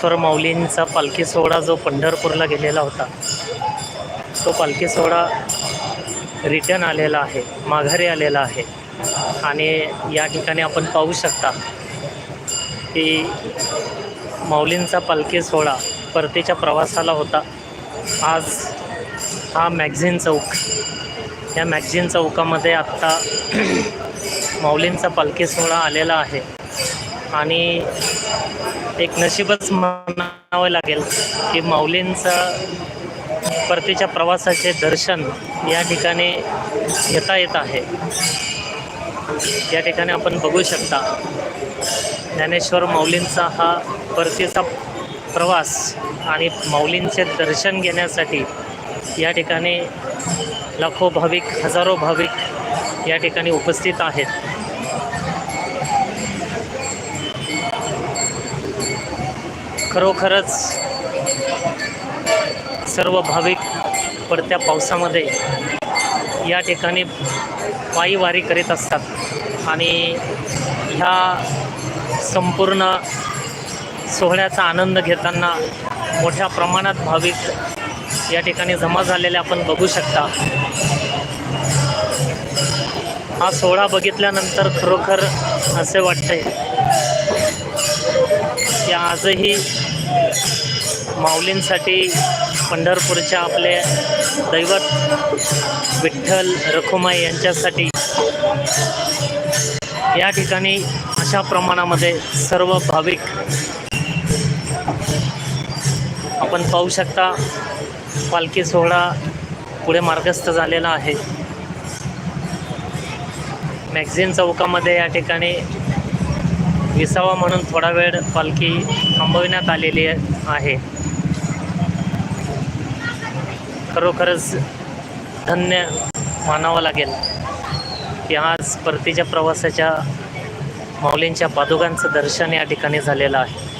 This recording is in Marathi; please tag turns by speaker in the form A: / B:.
A: ज्ञानेश्वर माऊलींचा पालखी सोहळा जो पंढरपूरला गेलेला होता तो पालखी सोहळा रिटर्न आलेला आहे माघारी आलेला आहे. आणि या ठिकाणी आपण पाहू शकता की माऊलींचा पालखी सोहळा परतीच्या प्रवासाला होता. आज हा मॅगझिन चौक या मॅगझिन चौकामध्ये आत्ता माऊलींचा पालखी सोहळा आलेला आहे. आणि एक नशीबच म्हणावं लागेल की माऊलींचा परतीच्या प्रवासाचे दर्शन या ठिकाणी घेता येत आहे. या ठिकाणी आपण बघू शकता ज्ञानेश्वर माऊलींचा हा परतीचा प्रवास आणि माऊलींचे दर्शन घेण्यासाठी या ठिकाणी लाखो भाविक हजारो भाविक या ठिकाणी उपस्थित आहेत. खरोखरच सर्व भाविक पडत्या पावसामध्ये या ठिकाणी पायी वारी करीत असतात आणि ह्या संपूर्ण सोहळ्याचा आनंद घेताना मोठ्या प्रमाणात भाविक या ठिकाणी जमा झालेले आपण बघू शकता. हा सोहळा बघितल्यानंतर खरोखर असे वाटते. की आजही माऊलींसाठी पंढरपूरच्या आपले दैवत विठ्ठल रखुमाई यांच्यासाठी या ठिकाणी अशा प्रमाणामध्ये सर्व भाविक आपण पाहू शकता. पालखी सोहळा पुढे मार्गस्थ झालेला आहे. मॅगझिन चौकामध्ये या ठिकाणी विसावा म्हणून थोडा वेळ पालखी थांबविण्यात आलेली आहे. खरोखरच धन्य मानावं लागेल. की आज परतीच्या प्रवासाच्या माऊलींच्या पादुकांचं दर्शन या ठिकाणी झालेलं आहे.